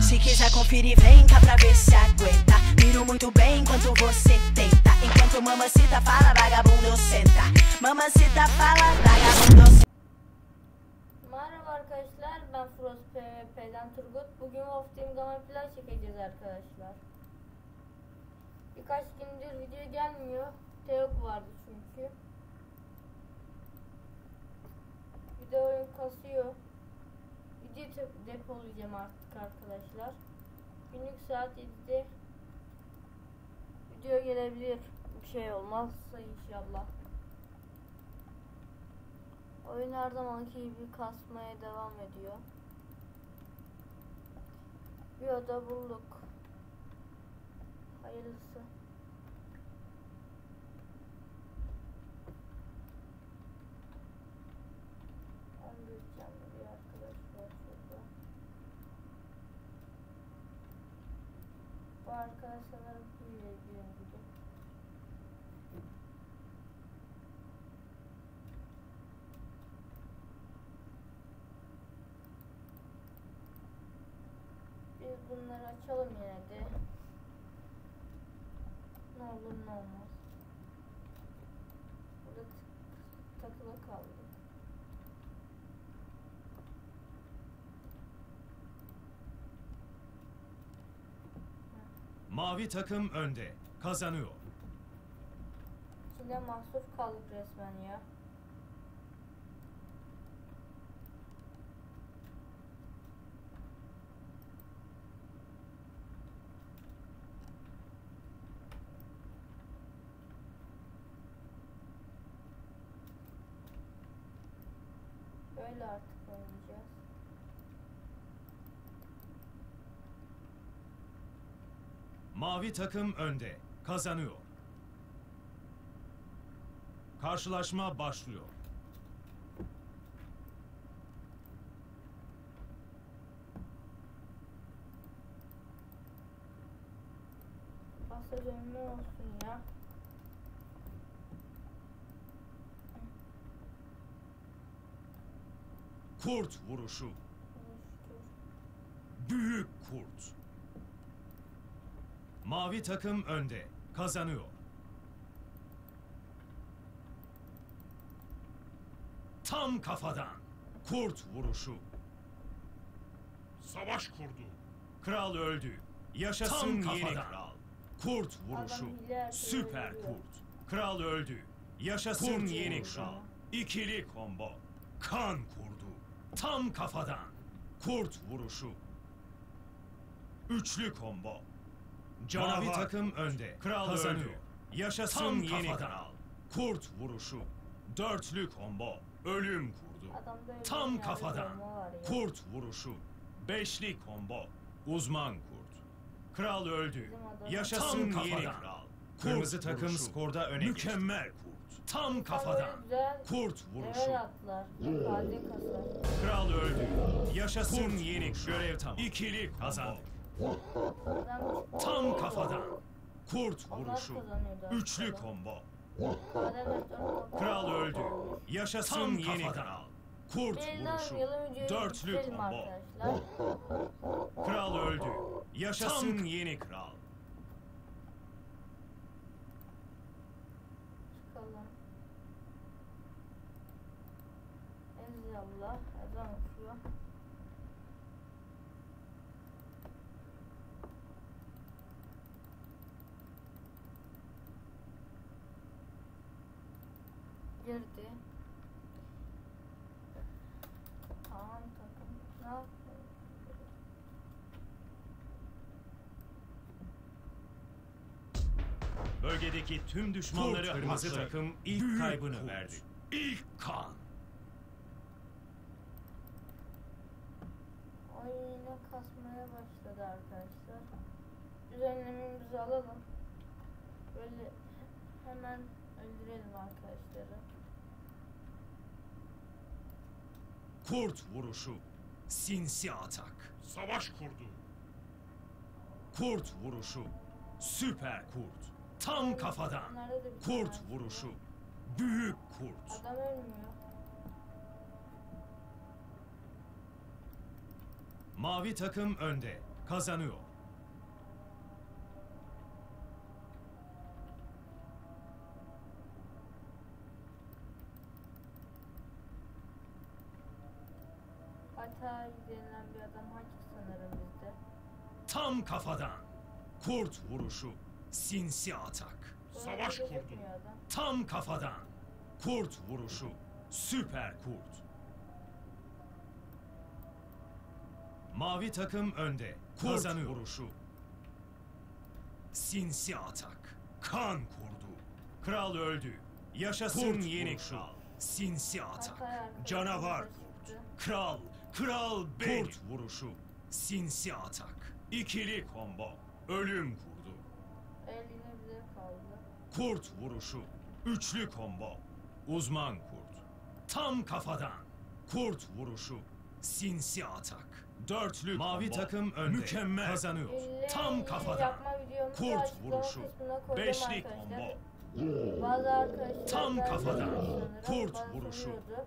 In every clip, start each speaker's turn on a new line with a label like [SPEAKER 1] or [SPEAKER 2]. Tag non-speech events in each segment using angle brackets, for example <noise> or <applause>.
[SPEAKER 1] Se quiser conferir, vem cá pra ver se aguenta. Miro muito bem enquanto você tenta. Enquanto mamacita fala, vagabundo senta. Mamacita fala, vagabundo.
[SPEAKER 2] Merhaba arkadaşlar ben Frost PvP'den Turgut. Bugün Wolf Team Gamma Play çekeceğiz arkadaşlar. Birkaç gündür video gelmiyor. Teok vardı çünkü. De oyun kasıyor. Te- depolayacağım artık arkadaşlar. Günlük saat 7'de video gelebilir. Bir şey olmazsa inşallah. Oyun her zamanki gibi kasmaya devam ediyor. Bir oda bulduk. Hayırlısı. Açalım yine de. Ne olur ne olmaz. Burada takılı kaldık.
[SPEAKER 3] Mavi takım önde. Kazanıyor.
[SPEAKER 2] İçinde mahsur kaldık resmen ya. Böyle artık oynayacağız.
[SPEAKER 3] Mavi takım önde. Kazanıyor. Karşılaşma başlıyor.
[SPEAKER 2] Pasta dönme olsun ya.
[SPEAKER 3] Kurt vuruşu. Büyük kurt. Mavi takım önde. Kazanıyor. Tam kafadan. Kurt vuruşu.
[SPEAKER 4] Savaş kurdu.
[SPEAKER 3] Kral öldü. Yaşasın yeni kral. Kurt vuruşu. Süper kurt. Kral öldü. Yaşasın
[SPEAKER 2] Kurt
[SPEAKER 3] yeni
[SPEAKER 2] vuruşu.
[SPEAKER 3] kral. İkili combo. Kan kurdu. Tam kafadan. Kurt vuruşu. Üçlü combo. Mavi
[SPEAKER 4] Canavar
[SPEAKER 3] takım önde. Kral
[SPEAKER 4] Kazanıyor.
[SPEAKER 3] öldü. Yaşasın
[SPEAKER 4] Tam
[SPEAKER 3] yeni
[SPEAKER 4] kafadan.
[SPEAKER 3] kral. Kurt vuruşu. Dörtlü combo. Ölüm kurdu. Tam kafadan. Kurt vuruşu. Beşli combo. Uzman kurt. Kral öldü. Yaşasın
[SPEAKER 4] Tam
[SPEAKER 3] yeni
[SPEAKER 4] kafadan.
[SPEAKER 3] kral.
[SPEAKER 4] Kırmızı
[SPEAKER 3] Kurt
[SPEAKER 4] takım
[SPEAKER 3] vuruşu.
[SPEAKER 4] skorda öne geçti.
[SPEAKER 3] Mükemmel kurt. Tam
[SPEAKER 2] Tam
[SPEAKER 3] kafadan. Kurt vuruşu. Kral öldü. Yaşasın yeni görev tamam. İkili kazandık. Tam kafadan. Kurt vuruşu. Üçlü combo. Kral öldü. Yaşasın
[SPEAKER 4] Tam
[SPEAKER 3] yeni
[SPEAKER 4] kafadan.
[SPEAKER 3] kral. Kurt vuruşu. Dörtlü combo. Kral öldü. Yaşasın yeni kral.
[SPEAKER 2] Çıkalım. Ezallah. Ezan okuyor. Girdi. Tamam takım. Ne yapıyor?
[SPEAKER 3] Bölgedeki tüm düşmanları
[SPEAKER 4] haklı.
[SPEAKER 3] takım ilk kaybını verdi. İlk kan.
[SPEAKER 2] Ay yine kasmaya başladı arkadaşlar. Düzenlememizi alalım. Böyle hemen öldürelim arkadaşları.
[SPEAKER 3] Kurt vuruşu. Sinsi atak.
[SPEAKER 4] Savaş kurdu.
[SPEAKER 3] Kurt vuruşu. Süper kurt. Tam kafadan.
[SPEAKER 2] Bir
[SPEAKER 3] Kurt
[SPEAKER 2] tane
[SPEAKER 3] vuruşu. Büyük kurt.
[SPEAKER 2] Adam ölmüyor.
[SPEAKER 3] Mavi takım önde. Kazanıyor.
[SPEAKER 2] Atay denilen bir adam haçlı sanırım bizde.
[SPEAKER 3] Tam kafadan. Kurt vuruşu. Sinsi atak. Savaş
[SPEAKER 2] adam.
[SPEAKER 3] Tam kafadan. Kurt vuruşu. Süper kurt. Mavi takım önde. Kurt Kazanıyor. vuruşu. Sinsi atak. Kan kurdu. Kral öldü. Yaşasın
[SPEAKER 4] Kurt
[SPEAKER 3] yeni
[SPEAKER 4] vuruşu.
[SPEAKER 3] kral. Sinsi atak.
[SPEAKER 2] Arkadaşımız
[SPEAKER 3] Canavar kurt. Kral, kral benim. Kurt vuruşu. Sinsi atak. İkili combo. Ölüm kurdu.
[SPEAKER 2] El yine bize kaldı.
[SPEAKER 3] Kurt vuruşu. Üçlü combo. Uzman kurt. Tam kafadan. Kurt vuruşu. Sinsi atak. Dörtlü Mavi
[SPEAKER 4] combo.
[SPEAKER 3] takım önde.
[SPEAKER 4] Mükemmel.
[SPEAKER 3] Kazanıyor. Tam.
[SPEAKER 2] Yapma videomuzu
[SPEAKER 3] Kurt
[SPEAKER 2] açıklama
[SPEAKER 3] vuruşu.
[SPEAKER 2] kısmına koydum
[SPEAKER 3] Beşli
[SPEAKER 2] arkadaşlar.
[SPEAKER 3] combo.
[SPEAKER 2] Bazı arkadaşlar
[SPEAKER 3] Tam
[SPEAKER 2] ben
[SPEAKER 3] kafadan.
[SPEAKER 2] sanırım
[SPEAKER 3] Kurt
[SPEAKER 2] bana
[SPEAKER 3] vuruşu.
[SPEAKER 2] soruyordu.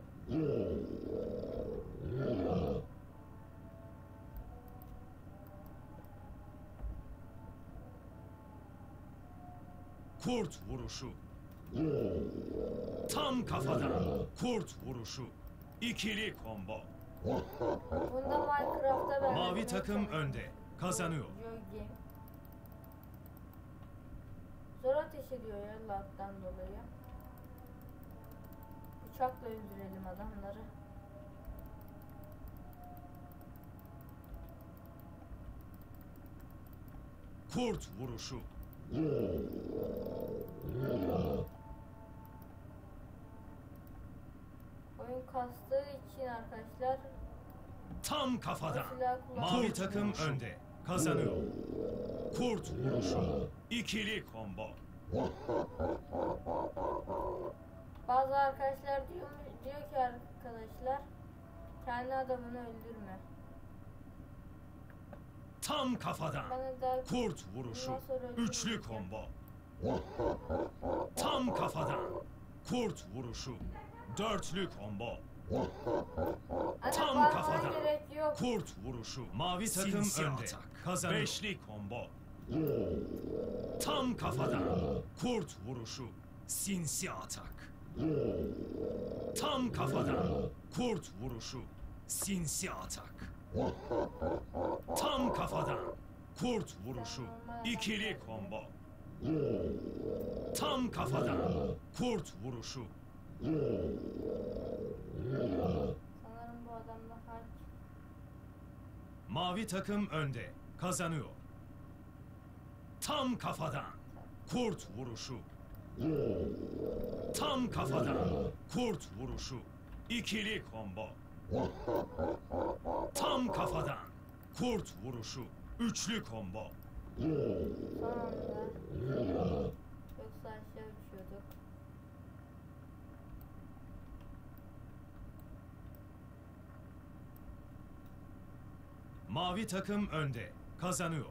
[SPEAKER 3] Kurt vuruşu. Tam kafadan. Kurt vuruşu. İkili combo.
[SPEAKER 2] Bunda Minecraft'ta ben
[SPEAKER 3] Mavi takım önde. Kazanıyor.
[SPEAKER 2] Joy. Zor ateş ediyor ya lagdan dolayı. Bıçakla öldürelim adamları.
[SPEAKER 3] Kurt vuruşu. <laughs>
[SPEAKER 2] Oyun kastığı için arkadaşlar
[SPEAKER 3] Tam kafadan. Mavi takım önde. Kazanıyor. Kurt vuruşu. İkili combo.
[SPEAKER 2] bazı arkadaşlar diyor, diyor ki arkadaşlar kendi adamını öldürme.
[SPEAKER 3] Tam kafadan. Kurt vuruşu. Üçlü combo. Tam kafadan. Kurt vuruşu. Dörtlü combo. Tam
[SPEAKER 2] bakmana
[SPEAKER 3] kafadan.
[SPEAKER 2] gerek yok.
[SPEAKER 3] Kurt vuruşu. Mavi takım önde. Kazanıyor. Beşli combo. Tam kafadan. Kurt vuruşu. Sinsi atak. Tam kafadan. Kurt vuruşu. Sinsi atak. Tam kafadan. Kurt vuruşu. İkili combo. Tam kafadan. Kurt vuruşu.
[SPEAKER 2] Sanırım bu adamda harç.
[SPEAKER 3] Mavi takım önde. Kazanıyor. Tam kafadan. Kurt vuruşu. Tam kafadan. Kurt vuruşu. İkili combo. Tam kafadan. Kurt vuruşu. Üçlü combo.
[SPEAKER 2] Son anda. Yoksa aşağı
[SPEAKER 3] Mavi takım önde. Kazanıyor.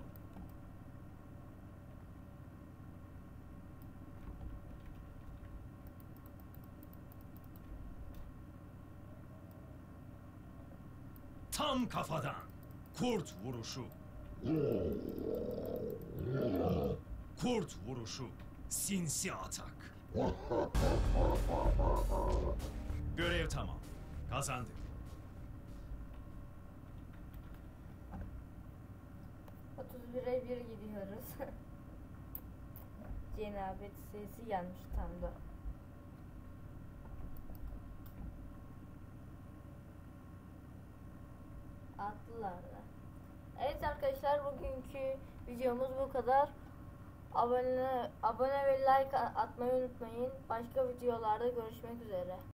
[SPEAKER 3] Tam kafadan. Kurt vuruşu. Kurt vuruşu. Sinsi atak. <laughs> Görev tamam. Kazandık.
[SPEAKER 2] Otuz bire bir gidiyoruz. <laughs> Cenabet sesi gelmiş tam da. Attılar da. Evet arkadaşlar bugünkü videomuz bu kadar. Abone abone ve like atmayı unutmayın. Başka videolarda görüşmek üzere.